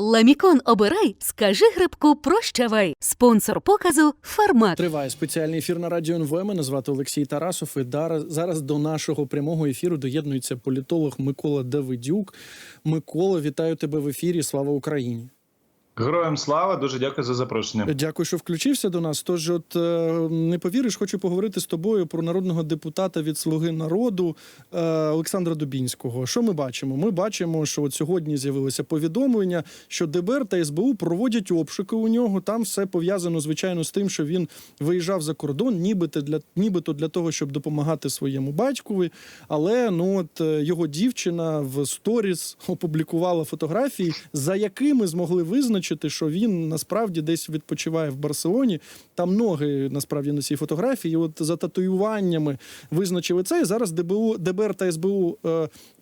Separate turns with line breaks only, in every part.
Ламікон обирай, скажи грибку прощавай. Спонсор показу Фармат.
Триває спеціальний ефір на радіо НВ. Мене звати Олексій Тарасов. І зараз до нашого прямого ефіру доєднується політолог Микола Давидюк. Микола, вітаю тебе в ефірі. Слава Україні!
Героям слава, дуже дякую за запрошення.
Дякую, що включився до нас. Тож, от е, не повіриш, хочу поговорити з тобою про народного депутата від Слуги народу е, Олександра Дубінського. Що ми бачимо? Ми бачимо, що от сьогодні з'явилося повідомлення, що ДБР та СБУ проводять обшуки у нього. Там все пов'язано, звичайно, з тим, що він виїжджав за кордон, нібито для нібито для того, щоб допомагати своєму батькові. Але ну от е, його дівчина в сторіс опублікувала фотографії, за якими змогли визначити, що він насправді десь відпочиває в Барселоні. Там ноги насправді на цій фотографії. І От за татуюваннями визначили це. І зараз ДБУ, ДБР та СБУ.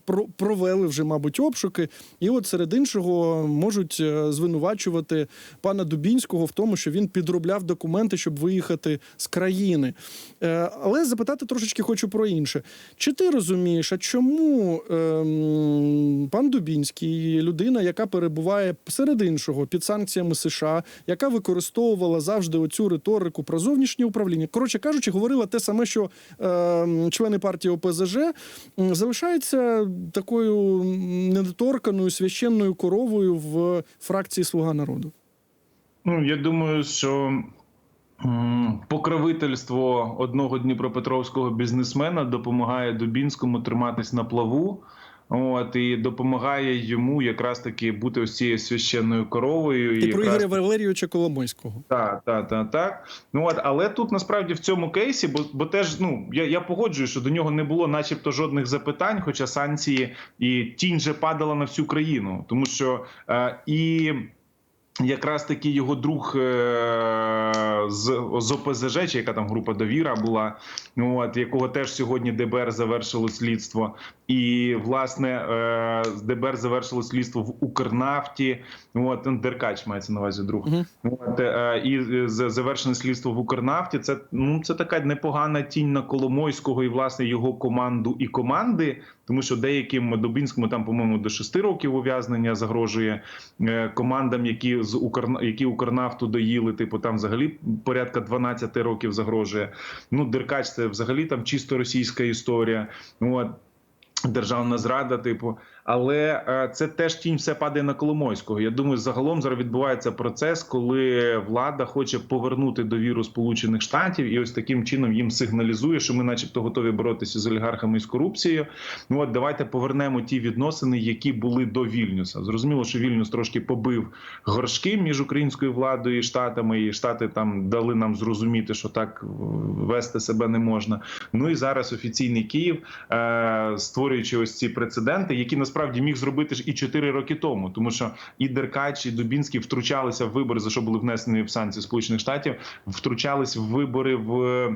Про- Провели вже, мабуть, обшуки, і от серед іншого можуть е, звинувачувати пана Дубінського в тому, що він підробляв документи, щоб виїхати з країни. Е, Але запитати трошечки хочу про інше. Чи ти розумієш, а чому ем, пан Дубінський, людина, яка перебуває серед іншого під санкціями США, яка використовувала завжди оцю риторику про зовнішнє управління, коротше кажучи, говорила те саме, що ем, члени партії ОПЗЖ залишається такою недоторканою священною коровою в фракції Слуга народу.
Ну я думаю, що покровительство одного дніпропетровського бізнесмена допомагає Дубінському триматись на плаву. От і допомагає йому якраз таки бути ось цією священною коровою.
І про
якраз
Ігоря Валерійовича Коломойського.
Так, так, так, так. Ну от, але тут насправді в цьому кейсі, бо, бо теж ну я, я погоджую, що до нього не було, начебто, жодних запитань, хоча санкції і тінь же падала на всю країну, тому що е, і. Якраз таки його друг е- з, з ОПЗЖ, чи яка там група довіра була, от якого теж сьогодні ДБР завершило слідство, і власне е- ДБР завершило слідство в Укрнафті. От Деркач мається на увазі друг.
Мгм.
От, е, і завершене слідство в Укрнафті. Це ну це така непогана тінь на Коломойського і власне його команду і команди, тому що деяким Дубінському там, по-моєму, до 6 років ув'язнення загрожує е, командам, які з Укрна, які Укрнафту доїли. Типу там взагалі порядка 12 років загрожує. Ну, Деркач це взагалі там чисто російська історія. От. Державна зрада, типу, але е, це теж тінь все падає на Коломойського. Я думаю, загалом зараз відбувається процес, коли влада хоче повернути довіру Сполучених Штатів, і ось таким чином їм сигналізує, що ми, начебто, готові боротися з олігархами і з корупцією. Ну от давайте повернемо ті відносини, які були до Вільнюса. Зрозуміло, що Вільнюс трошки побив горшки між українською владою і штатами, і штати там дали нам зрозуміти, що так вести себе не можна. Ну і зараз офіційний Київ, е, створюючи ось ці прецеденти, які насправді міг зробити ж і 4 роки тому, тому що і Деркач, і Дубінський втручалися в вибори, за що були внесені в санкції Сполучених Штатів, втручались в вибори в.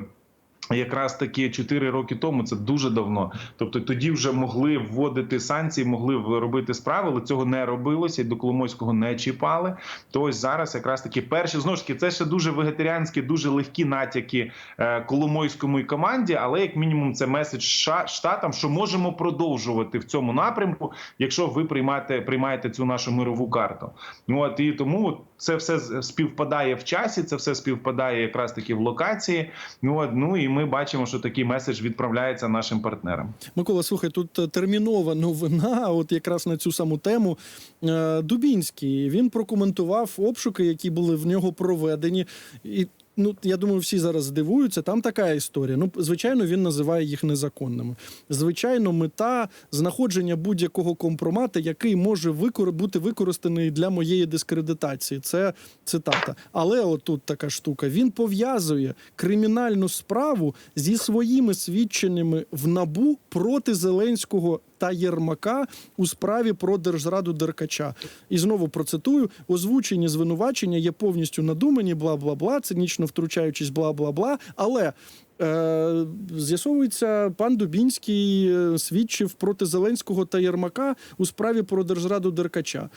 Якраз таки 4 роки тому це дуже давно. Тобто тоді вже могли вводити санкції, могли робити справи, але цього не робилося і до Коломойського не чіпали. То ось зараз якраз таки перші знову ж таки це ще дуже вегетаріанські, дуже легкі натяки е, Коломойському і команді, але як мінімум це меседж штатам, що можемо продовжувати в цьому напрямку, якщо ви приймаєте приймаєте цю нашу мирову карту. Ну от і тому це все співпадає в часі, це все співпадає якраз таки в локації. Ну от ну і ми бачимо, що такий меседж відправляється нашим партнерам.
Микола, слухай, тут е, термінова новина, от якраз на цю саму тему. Е, Дубінський він прокоментував обшуки, які були в нього проведені. І ну я думаю, всі зараз здивуються. Там така історія. Ну, звичайно, він називає їх незаконними. Звичайно, мета знаходження будь-якого компромата, який може викор... бути використаний для моєї дискредитації. Це цитата. Але отут така штука. Він пов'язує кримінальну справу зі своїми свідченнями в набу проти Зеленського. Та Єрмака у справі про держзраду Деркача. І знову процитую: озвучені звинувачення є повністю надумані, бла бла бла, цинічно втручаючись, бла бла бла. Але е, з'ясовується, пан Дубінський е, свідчив проти Зеленського та Єрмака у справі про держзраду Деркача.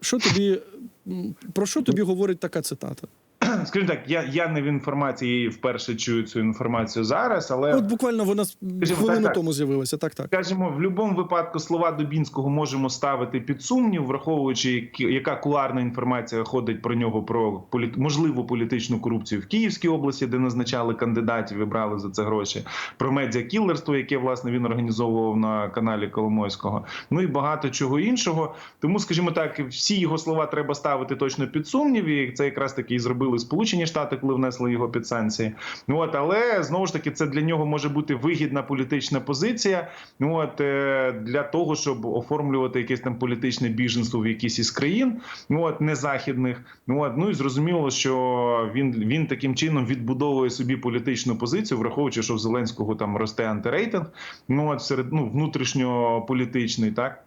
Що тобі про що тобі говорить така цитата?
скажімо так, я, я не в інформації вперше чую цю інформацію зараз, але
От буквально вона
Скажімо,
хвилину
так,
тому з'явилася. Так, так.
Скажімо, в будь-якому випадку слова Дубінського можемо ставити під сумнів, враховуючи, яка куларна інформація ходить про нього про політ... можливу політичну корупцію в Київській області, де назначали кандидатів і брали за це гроші, про медіакілерство, яке власне він організовував на каналі Коломойського. Ну і багато чого іншого. Тому, скажімо так, всі його слова треба ставити точно під сумнів. І це якраз таки і зробили Сполучені Штати, коли внесли його під санкції. Ну от, але знову ж таки, це для нього може бути вигідна політична позиція. Ну от е, для того, щоб оформлювати якесь там політичне біженство в якійсь із країн, ну от не західних. От ну і зрозуміло, що він, він таким чином відбудовує собі політичну позицію, враховуючи, що в Зеленського там росте антирейтинг. Ну от серед ну внутрішньополітичний, так.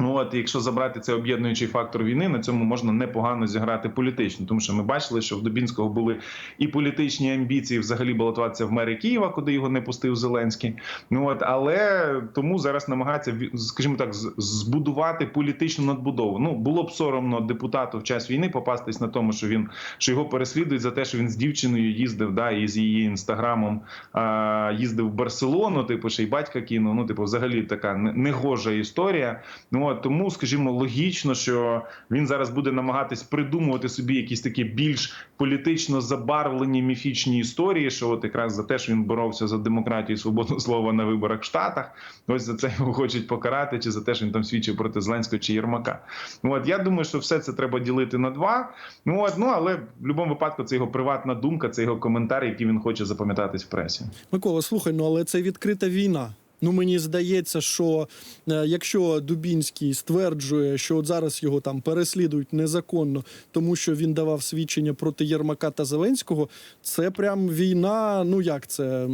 Ну, от, якщо забрати цей об'єднуючий фактор війни, на цьому можна непогано зіграти політично, тому що ми бачили, що в Дубінського були і політичні амбіції взагалі балотуватися в мери Києва, куди його не пустив Зеленський. Ну от але тому зараз намагається скажімо так, збудувати політичну надбудову. Ну було б соромно депутату в час війни попастись на тому, що він що його переслідують за те, що він з дівчиною їздив, да, і з її інстаграмом а, їздив в Барселону. Типу, ще й батька кинув. Ну, типу, взагалі така не- негожа історія. Ну от тому, скажімо, логічно, що він зараз буде намагатись придумувати собі якісь такі більш політично забарвлені міфічні історії, що от якраз за те, що він боровся за демократію і свободу слова на виборах в Штатах, ось за це його хочуть покарати, чи за те, що він там свідчив проти Зеленського чи Єрмака. От я думаю, що все це треба ділити на два. Ну от ну але в будь-якому випадку це його приватна думка, це його коментар, який він хоче запам'ятатись в пресі.
Микола, слухай, ну але це відкрита війна. Ну мені здається, що е, якщо Дубінський стверджує, що от зараз його там переслідують незаконно, тому що він давав свідчення проти Єрмака та Зеленського, це прям війна. Ну як це е,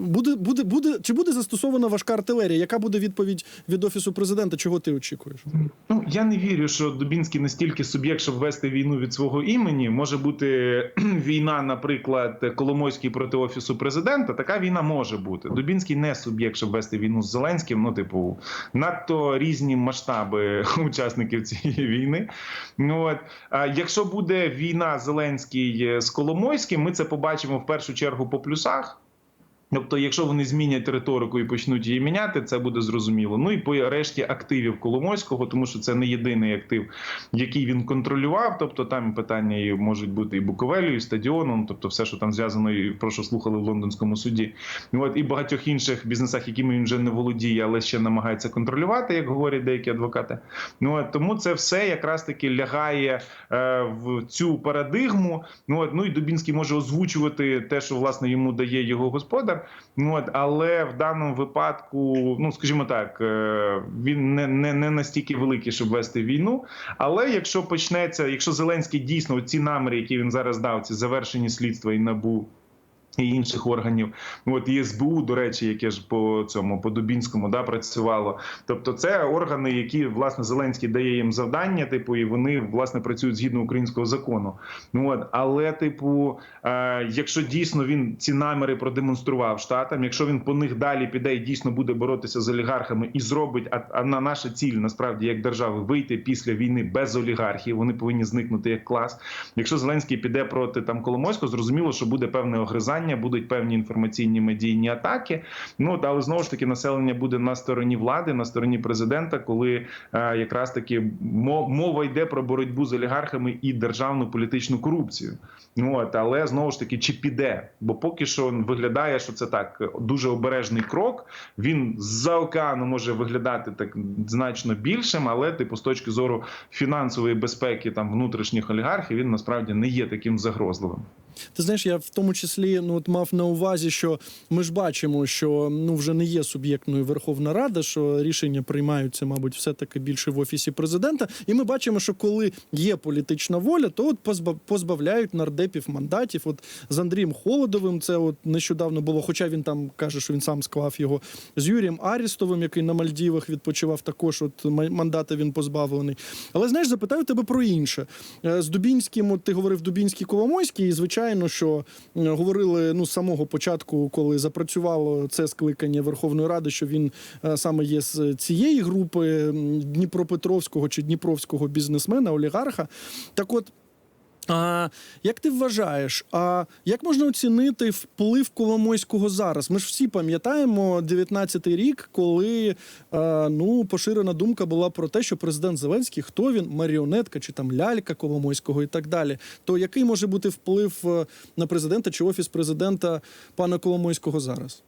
буде, буде, буде чи буде застосована важка артилерія? Яка буде відповідь від офісу президента? Чого ти очікуєш?
Ну я не вірю, що Дубінський настільки суб'єкт, щоб вести війну від свого імені. Може бути війна, наприклад, Коломойський проти офісу президента. Така війна може бути. Дубінський не суб'єкт, щоб вести війну з Зеленським. Ну, типу, надто різні масштаби учасників цієї війни. Ну от якщо буде війна Зеленський з Коломойським, ми це побачимо в першу чергу по плюсах. Тобто, якщо вони змінять риторику і почнуть її міняти, це буде зрозуміло. Ну і по решті активів Коломойського, тому що це не єдиний актив, який він контролював. Тобто там питання можуть бути і Буковелю, і стадіоном, тобто все, що там зв'язано, і про що слухали в лондонському суді. Ну, От і багатьох інших бізнесах, якими він вже не володіє, але ще намагається контролювати, як говорять деякі адвокати. Ну от тому це все якраз таки лягає е, в цю парадигму. Ну от ну і Дубінський може озвучувати те, що власне йому дає його господар. Ну от але в даному випадку, ну скажімо так, е, він не, не, не настільки великий, щоб вести війну. Але якщо почнеться, якщо Зеленський дійсно ці наміри, які він зараз дав, ці завершені слідства і набу. І інших органів, Ну, от і СБУ, до речі, яке ж по цьому по Дубінському да працювало. Тобто, це органи, які власне Зеленський дає їм завдання, типу, і вони власне працюють згідно українського закону. Ну от але, типу, е, якщо дійсно він ці наміри продемонстрував штатам, якщо він по них далі піде і дійсно буде боротися з олігархами і зробить, а, а на наша ціль насправді як держави вийти після війни без олігархів, вони повинні зникнути як клас. Якщо Зеленський піде проти там Коломойського, зрозуміло, що буде певне огризання, будуть певні інформаційні медійні атаки. Ну але знову ж таки населення буде на стороні влади, на стороні президента, коли е, якраз таки мо- мова йде про боротьбу з олігархами і державну політичну корупцію. Ну от, але знову ж таки, чи піде? Бо поки що виглядає, що це так дуже обережний крок. Він з-за океану може виглядати так значно більшим, але типу з точки зору фінансової безпеки там внутрішніх олігархів він насправді не є таким загрозливим.
Ти знаєш, я в тому числі ну от мав на увазі, що ми ж бачимо, що ну вже не є суб'єктною Верховна Рада, що рішення приймаються, мабуть, все таки більше в офісі президента. І ми бачимо, що коли є політична воля, то от позбав- позбавляють нардепів мандатів. От з Андрієм Холодовим це от нещодавно було. Хоча він там каже, що він сам склав його з Юрієм Арістовим, який на Мальдівах відпочивав. Також от ма- мандата він позбавлений. Але знаєш, запитаю тебе про інше. Е, З Дубінським, от ти говорив Дубінський Коломойський, і звичайно, що е, говорили ну з самого початку, коли запрацювало це скликання Верховної Ради, що він е, саме є з цієї групи Дніпропетровського чи Дніпровського бізнесмена, олігарха. Так от. А як ти вважаєш, а як можна оцінити вплив Коломойського зараз? Ми ж всі пам'ятаємо 19-й рік, коли е, ну поширена думка була про те, що президент Зеленський хто він, маріонетка чи там лялька Коломойського і так далі. То який може бути вплив е, на президента чи офіс президента пана Коломойського зараз?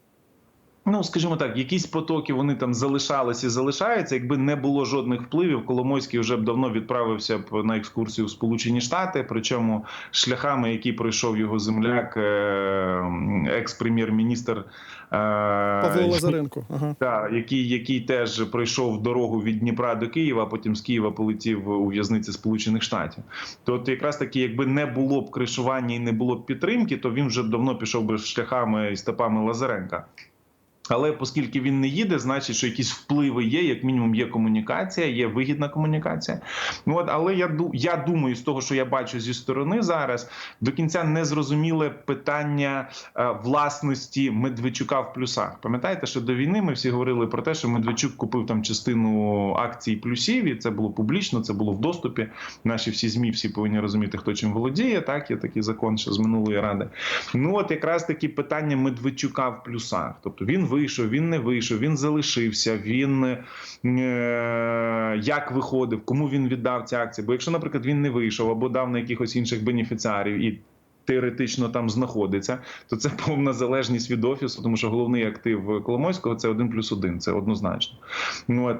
Ну, скажімо так, якісь потоки вони там залишались і залишаються. Якби не було жодних впливів, Коломойський вже б давно відправився б на екскурсію в Сполучені Штати. Причому шляхами, які пройшов його земляк, е, екс-прем'єр-міністр е,
Павло Лазаренко. Ага.
Так, який, який теж пройшов дорогу від Дніпра до Києва, а потім з Києва полетів у в'язниці Сполучених Штатів. То от якраз таки, якби не було б кришування і не було б підтримки, то він вже давно пішов би шляхами і степами Лазаренка. Але оскільки він не їде, значить, що якісь впливи є, як мінімум, є комунікація, є вигідна комунікація. Ну от, але я я думаю, з того, що я бачу зі сторони зараз, до кінця не зрозуміле питання е, власності Медведчука в плюсах. Пам'ятаєте, що до війни ми всі говорили про те, що Медведчук купив там частину акцій плюсів, і це було публічно, це було в доступі. Наші всі змі всі повинні розуміти, хто чим володіє. Так є такий закон, ще з минулої ради. Ну от якраз такі питання Медведчука в плюсах. Тобто він вийшов, він не вийшов, він залишився, він е, як виходив, кому він віддав ці акції. Бо якщо, наприклад, він не вийшов або дав на якихось інших бенефіціарів і. Теоретично там знаходиться, то це повна залежність від офісу, тому що головний актив Коломойського це один плюс один, це однозначно. Ну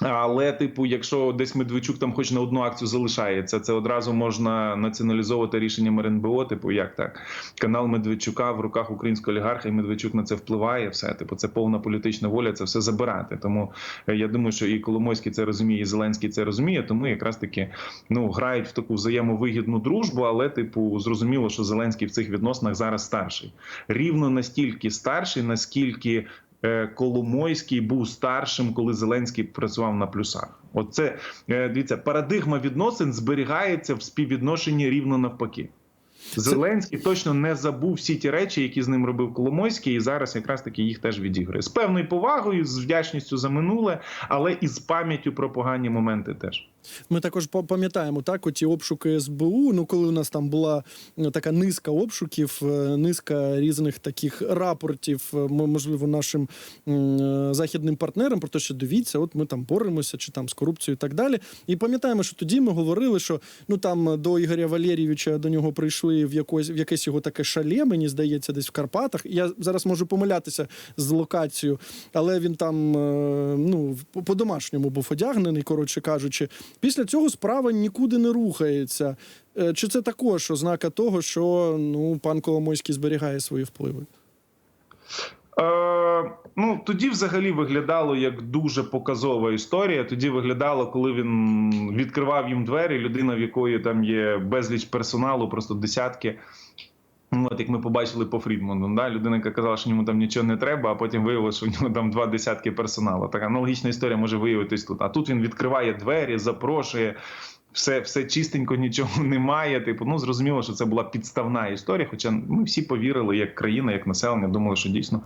але, типу, якщо десь Медведчук там хоч на одну акцію залишається, це одразу можна націоналізовувати рішенням РНБО. Типу, як так? Канал Медведчука в руках українського олігарха, і Медведчук на це впливає. Все, типу, це повна політична воля, це все забирати. Тому е, я думаю, що і Коломойський це розуміє, і Зеленський це розуміє. Тому якраз таки ну грають в таку взаємовигідну дружбу, але, типу, зрозуміло, що Зеленський в цих відносинах зараз старший. Рівно настільки старший, наскільки Коломойський був старшим, коли Зеленський працював на плюсах. Оце е, дивіться, парадигма відносин зберігається в співвідношенні рівно навпаки. Зеленський точно не забув всі ті речі, які з ним робив Коломойський, і зараз якраз таки їх теж відіграє з певною повагою, з вдячністю за минуле, але і з пам'яттю про погані моменти теж.
Ми також пам'ятаємо так, оті обшуки СБУ. Ну, коли у нас там була ну, така низка обшуків, е, низка різних таких рапортів, е, можливо, нашим е, західним партнерам про те, що дивіться, от ми там боремося, чи там з корупцією і так далі. І пам'ятаємо, що тоді ми говорили, що ну там до Ігоря Валерійовича до нього прийшли в якось в якесь його таке шале, мені здається, десь в Карпатах. Я зараз можу помилятися з локацією, але він там е, ну по- по-домашньому був одягнений, коротше кажучи. Після цього справа нікуди не рухається. Е, Чи це також ознака того, що ну пан Коломойський зберігає свої впливи?
Е, ну тоді взагалі виглядало як дуже показова історія. Тоді виглядало, коли він відкривав їм двері. Людина, в якої там є безліч персоналу, просто десятки. Ну, от як ми побачили по Фрідману, да? людина, яка казала, що йому там нічого не треба, а потім виявилося, що в нього там два десятки персоналу. Така аналогічна історія може виявитись тут. А тут він відкриває двері, запрошує. Все, все чистенько, нічого немає. Типу, ну зрозуміло, що це була підставна історія. Хоча ми всі повірили, як країна, як населення, думали, що дійсно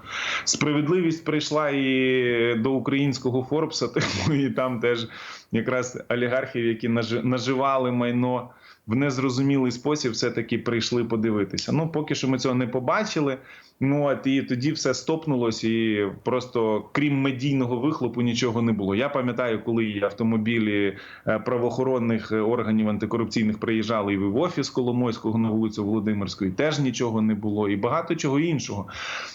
справедливість прийшла і до українського Форбса, типу, і там теж якраз олігархів, які наживали майно в незрозумілий спосіб, все таки прийшли подивитися. Ну, поки що ми цього не побачили. Ну от і тоді все стопнулось, і просто крім медійного вихлопу нічого не було. Я пам'ятаю, коли автомобілі е, правоохоронних органів антикорупційних приїжджали і в офіс Коломойського на вулицю Володимирську, і теж нічого не було, і багато чого іншого.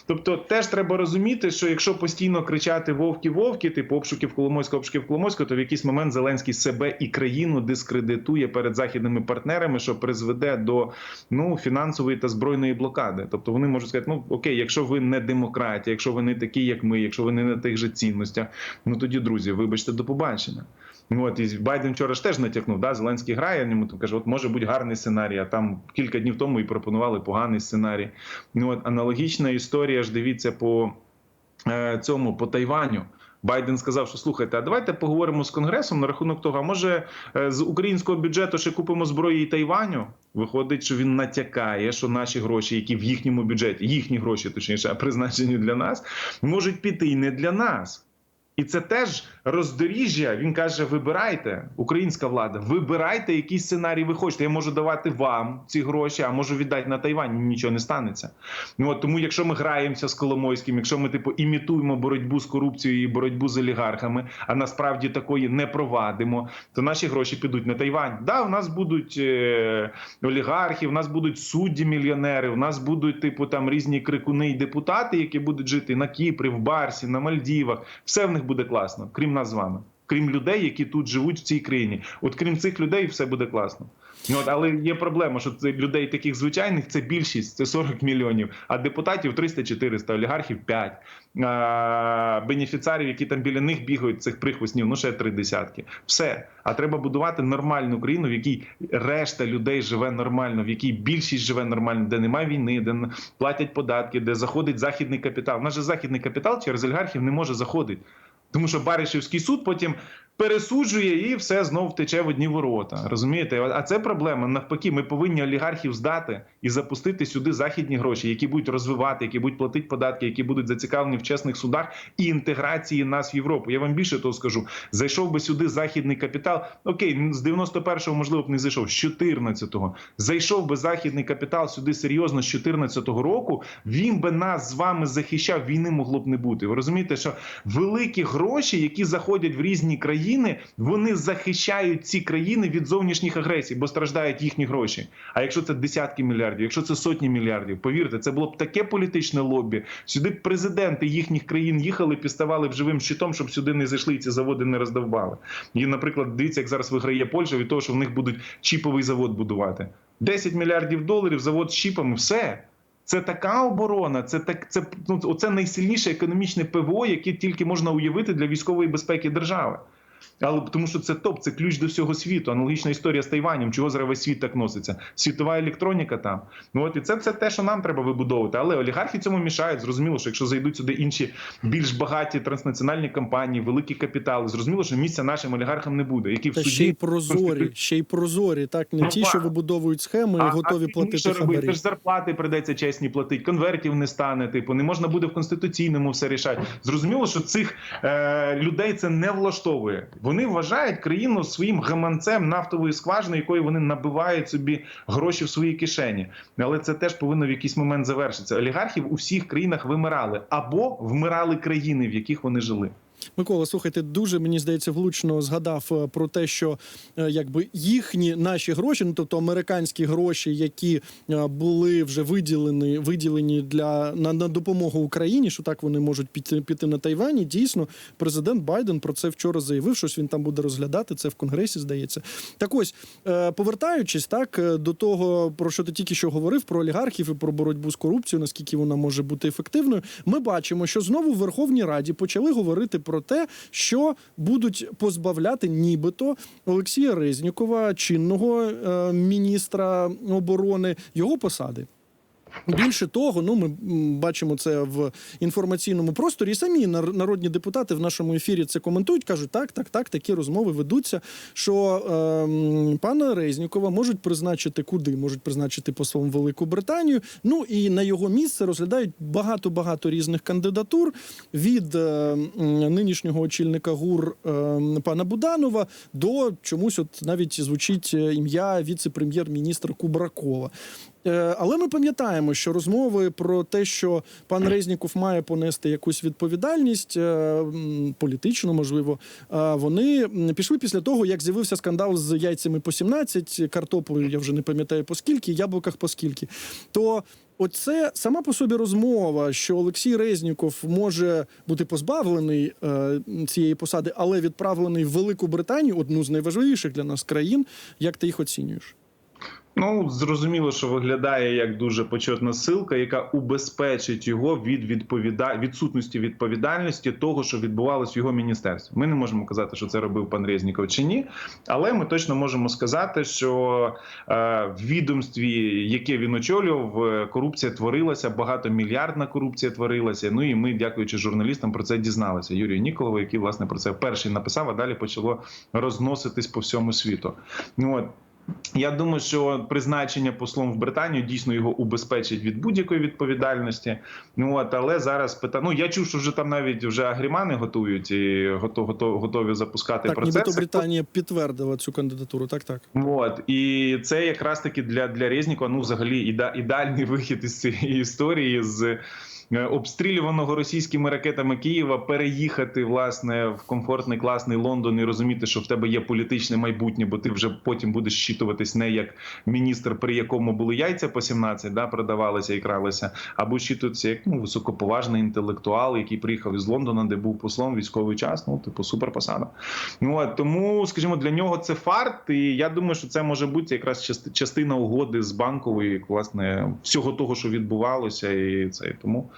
Тобто, теж треба розуміти, що якщо постійно кричати вовки, вовки, типу обшуків Коломойського, обшуків Коломойського, то в якийсь момент Зеленський себе і країну дискредитує перед західними партнерами, що призведе до ну фінансової та збройної блокади. Тобто вони можуть сказати, ну окей, якщо ви не демократія, якщо ви не такі, як ми, якщо ви не на тих же цінностях, ну тоді друзі, вибачте, до побачення. Ну от і Байден вчора ж теж натякнув, да, Зеленський грає, йому там каже, от може бути гарний сценарій, а там кілька днів тому і пропонували поганий сценарій. Ну от аналогічна історія ж дивіться по е, цьому, по Тайваню. Байден сказав, що слухайте, а давайте поговоримо з конгресом на рахунок того, а може е, з українського бюджету ще купимо зброї Тайваню. Виходить, що він натякає, що наші гроші, які в їхньому бюджеті, їхні гроші, точніше, призначені для нас, можуть піти і не для нас. І це теж роздоріжжя. Він каже: вибирайте, українська влада, вибирайте, який сценарій ви хочете. Я можу давати вам ці гроші, а можу віддати на Тайвань. Нічого не станеться. Ну от тому, якщо ми граємося з Коломойським, якщо ми типу імітуємо боротьбу з корупцією і боротьбу з олігархами, а насправді такої не провадимо, то наші гроші підуть на Тайвань. Да, у нас будуть е, олігархи, у нас будуть судді, мільйонери, у нас будуть типу там різні крикуни і депутати, які будуть жити на Кіпрі, в Барсі, на Мальдівах. Все в них буде класно, крім нас з вами. Крім людей, які тут живуть в цій країні, от крім цих людей, все буде класно. От, але є проблема, що це людей таких звичайних це більшість, це 40 мільйонів, а депутатів 300-400, олігархів 5, а, бенефіцарів, які там біля них бігають, цих прихвостнів, ну ще три десятки. Все. А треба будувати нормальну країну, в якій решта людей живе нормально, в якій більшість живе нормально, де немає війни, де платять податки, де заходить західний капітал. У нас же західний капітал через олігархів не може заходити. Тому що Баришівський суд потім пересуджує і все знов тече в одні ворота. Розумієте? А це проблема. Навпаки, ми повинні олігархів здати і запустити сюди західні гроші, які будуть розвивати, які будуть платити податки, які будуть зацікавлені в чесних судах і інтеграції нас в Європу. Я вам більше того скажу. Зайшов би сюди західний капітал. Окей, з 91-го, можливо, б не зайшов, з 14-го. Зайшов би західний капітал сюди серйозно з 14-го року. Він би нас з вами захищав. Війни могло б не бути. Ви розумієте, що великі гроші, які заходять в різні країни, вони захищають ці країни від зовнішніх агресій, бо страждають їхні гроші. А якщо це десятки мільярдів, якщо це сотні мільярдів, повірте, це було б таке політичне лобі. Сюди б президенти їхніх країн їхали, підставали б живим щитом, щоб сюди не зайшли і ці заводи не роздовбали. І, наприклад, дивіться, як зараз виграє Польща від того, що в них будуть чіповий завод будувати. 10 мільярдів доларів, завод з чіпами, все. Це така оборона, це так, це ну оце найсильніше економічне ПВО, яке тільки можна уявити для військової безпеки держави. Але тому, що це топ, це ключ до всього світу. Аналогічна історія з Тайванем. Чого зараз весь світ так носиться? Світова електроніка там. Ну от і це, це те, що нам треба вибудовувати. Але олігархи цьому мішають. Зрозуміло, що якщо зайдуть сюди інші більш багаті транснаціональні компанії, великі капітали, зрозуміло, що місця нашим олігархам не буде. Які в суді
ще й прозорі, ще й прозорі, так не
Ну,
ті, що вибудовують схеми, готові
а
платити
що робити?
хабарі.
Це ж зарплати придеться чесні платити, конвертів не стане. Типу, не можна буде в конституційному все рішати. Зрозуміло, що цих е, людей це не влаштовує. Вони вважають країну своїм гаманцем нафтової скважини, якої вони набивають собі гроші в свої кишені. Але це теж повинно в якийсь момент завершитися. Олігархів у всіх країнах вимирали або вмирали країни, в яких вони жили.
Микола, слухайте, дуже мені здається, влучно згадав е, про те, що е, якби їхні наші гроші, ну тобто американські гроші, які е, були вже виділені, виділені для на, на допомогу Україні, що так вони можуть піти піти на Тайвані. Дійсно, президент Байден про це вчора заявив. Щось він там буде розглядати. Це в конгресі здається. Так ось повертаючись так до того, про що ти тільки що говорив, про олігархів і про боротьбу з корупцією, наскільки вона може бути ефективною. Ми бачимо, що знову в Верховній Раді почали говорити про те, що будуть позбавляти нібито Олексія Резнікова, чинного е, міністра оборони, його посади. Більше того, ну ми бачимо це в інформаційному просторі. І самі нар- народні депутати в нашому ефірі це коментують, кажуть, так, так, так, такі розмови ведуться. Що ем, пана Резнікова можуть призначити куди? Можуть призначити послом Велику Британію. Ну і на його місце розглядають багато багато різних кандидатур від е, нинішнього очільника ГУР е, пана Буданова до чомусь, от навіть звучить е, ім'я віце-прем'єр-міністра Кубракова. Е, Але ми пам'ятаємо, що розмови про те, що пан Резніков має понести якусь відповідальність, е, політичну, можливо, е, вони пішли після того, як з'явився скандал з яйцями по 17, картоплею, я вже не пам'ятаю по скільки, яблуках по скільки. То Оце сама по собі розмова, що Олексій Резніков може бути позбавлений цієї посади, але відправлений в Велику Британію, одну з найважливіших для нас країн. Як ти їх оцінюєш?
Ну зрозуміло, що виглядає як дуже почетна силка, яка убезпечить його від відповіда... відсутності відповідальності того, що відбувалось в його міністерстві. Ми не можемо казати, що це робив пан Резніков чи ні, але ми точно можемо сказати, що е, в відомстві, яке він очолював, е, корупція творилася, багатомільярдна корупція творилася. Ну і ми, дякуючи журналістам, про це дізналися. Юрію Ніколову, який власне про це перший написав, а далі почало розноситись по всьому світу. Ну от Я думаю, що призначення послом в Британію дійсно його убезпечить від будь-якої відповідальності. Ну от але зараз пита... Ну я чув, що вже там навіть вже агрімани готують і готові, готові, готові запускати
Так,
процеси.
нібито Британія підтвердила цю кандидатуру. Так, так.
От і це якраз таки для, для Резнікова, ну взагалі іде, ідеальний вихід із цієї історії з. Е, Обстрілюваного російськими ракетами Києва переїхати власне в комфортний класний Лондон і розуміти, що в тебе є політичне майбутнє, бо ти вже потім будеш щитуватись не як міністр, при якому були яйця по 17, да, продавалися і кралися, або щитуватися як ну, високоповажний інтелектуал, який приїхав із Лондона, де був послом військовий час. Ну, типу, суперпосада. Ну от, тому, скажімо, для нього це фарт, і я думаю, що це може бути якраз части- частина угоди з банкової, власне, всього того, що відбувалося, і це тому.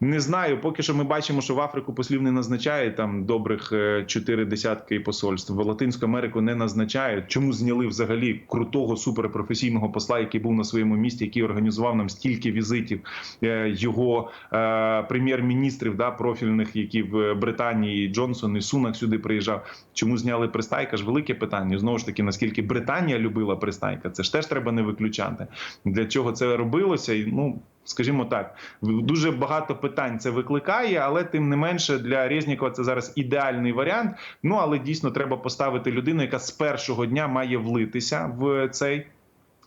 Не знаю, поки що ми бачимо, що в Африку послів не назначають там добрих е, чотири десятки посольств. В Латинську Америку не назначають. Чому зняли взагалі крутого суперпрофесійного посла, який був на своєму місці, який організував нам стільки візитів е, його е, прем'єр-міністрів, да, профільних, які в Британії Джонсон і Сунак сюди приїжджав. Чому зняли Пристайка? ж велике питання. Знову ж таки, наскільки Британія любила Пристайка, це ж теж треба не виключати. Для чого це робилося? І ну. Скажімо так, дуже багато питань це викликає, але тим не менше для Резнікова це зараз ідеальний варіант. Ну але дійсно треба поставити людину, яка з першого дня має влитися в цей.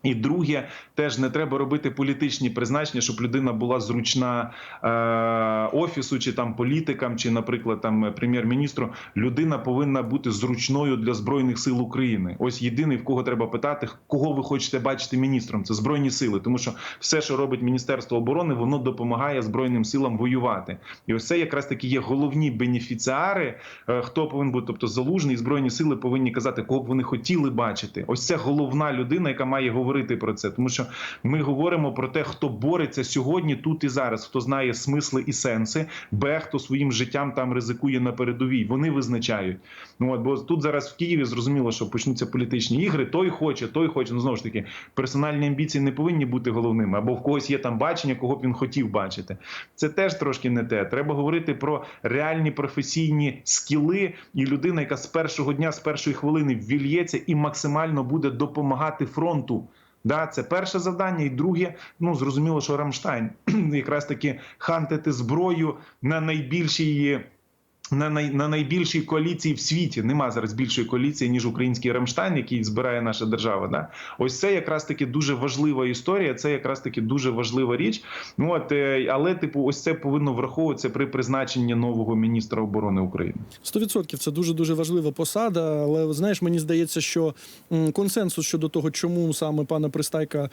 І друге, теж не треба робити політичні призначення, щоб людина була зручна е, офісу, чи там політикам, чи, наприклад, там прем'єр-міністру. Людина повинна бути зручною для збройних сил України. Ось єдиний в кого треба питати, кого ви хочете бачити міністром. Це збройні сили, тому що все, що робить Міністерство оборони, воно допомагає збройним силам воювати. І ось це якраз таки є головні бенефіціари. е, Хто повинен бути, тобто залужний збройні сили повинні казати, кого б вони хотіли бачити. Ось це головна людина, яка має говорити про це, тому що ми говоримо про те, хто бореться сьогодні, тут і зараз, хто знає смисли і сенси, б, хто своїм життям там ризикує на передовій. Вони визначають. Ну от бо тут зараз в Києві зрозуміло, що почнуться політичні ігри. Той хоче, той хоче. Ну знову ж таки, персональні амбіції не повинні бути головними, або в когось є там бачення, кого б він хотів бачити. Це теж трошки не те. Треба говорити про реальні професійні скіли, і людина, яка з першого дня, з першої хвилини ввільється і максимально буде допомагати фронту. Да, це перше завдання, і друге, ну зрозуміло, що Рамштайн якраз таки хантити зброю на найбільшій. На, най, на найбільшій коаліції в світі нема зараз більшої коаліції ніж український Рамштайн, який збирає наша держава. Да? Ось це якраз таки дуже важлива історія. Це якраз таки дуже важлива річ. Ну от е, але, типу, ось це повинно враховуватися при призначенні нового міністра оборони України.
100% це дуже дуже важлива посада. Але знаєш, мені здається, що консенсус щодо того, чому саме пана Пристайка е,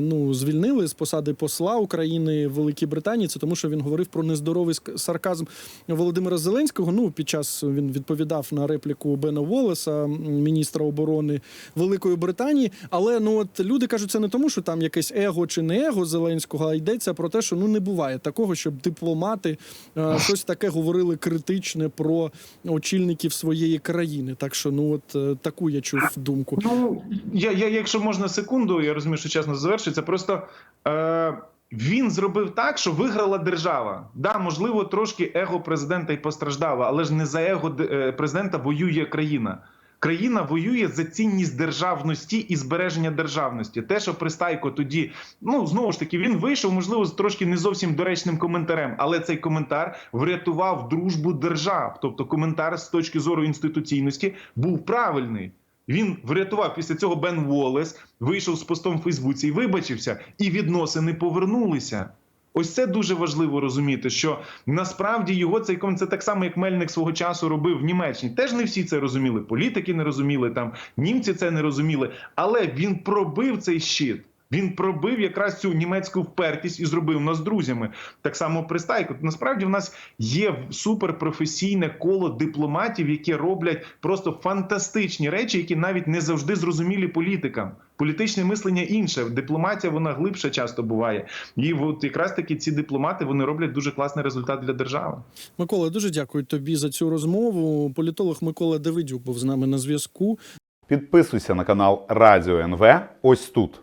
ну звільнили з посади посла України в Великій Британії, це тому, що він говорив про нездоровий сарказм Володимира Зеленського. Ну під час він відповідав на репліку Бена Волеса, міністра оборони Великої Британії. Але ну от люди кажуть, це не тому, що там якесь его чи не его Зеленського, а йдеться про те, що ну не буває такого, щоб дипломати е, щось таке говорили критичне про очільників своєї країни. Так що, ну от е, таку я чув думку.
Ну я, я, якщо можна секунду, я розумію, що чесно завершується. Просто е, він зробив так, що виграла держава. Да, можливо, трошки его президента й постраждало, але ж не за его е, президента воює країна. Країна воює за цінність державності і збереження державності. Те, що Пристайко тоді, ну знову ж таки, він вийшов, можливо, з трошки не зовсім доречним коментарем, але цей коментар врятував дружбу держав. Тобто, коментар з точки зору інституційності був правильний. Він врятував після цього Бен Волес, вийшов з постом в Фейсбуці і вибачився, і відносини повернулися. Ось це дуже важливо розуміти, що насправді його цей це так само, як Мельник свого часу робив в Німеччині. Теж не всі це розуміли. Політики не розуміли, там німці це не розуміли. Але він пробив цей щит. Він пробив якраз цю німецьку впертість і зробив нас друзями. Так само Пристайко. Насправді в нас є суперпрофесійне коло дипломатів, які роблять просто фантастичні речі, які навіть не завжди зрозумілі політикам. Політичне мислення інше, дипломатія вона глибше часто буває. І от якраз таки ці дипломати вони роблять дуже класний результат для держави.
Микола, дуже дякую тобі за цю розмову. Політолог Микола Давидюк був з нами на зв'язку.
Підписуйся на канал Радіо НВ ось тут.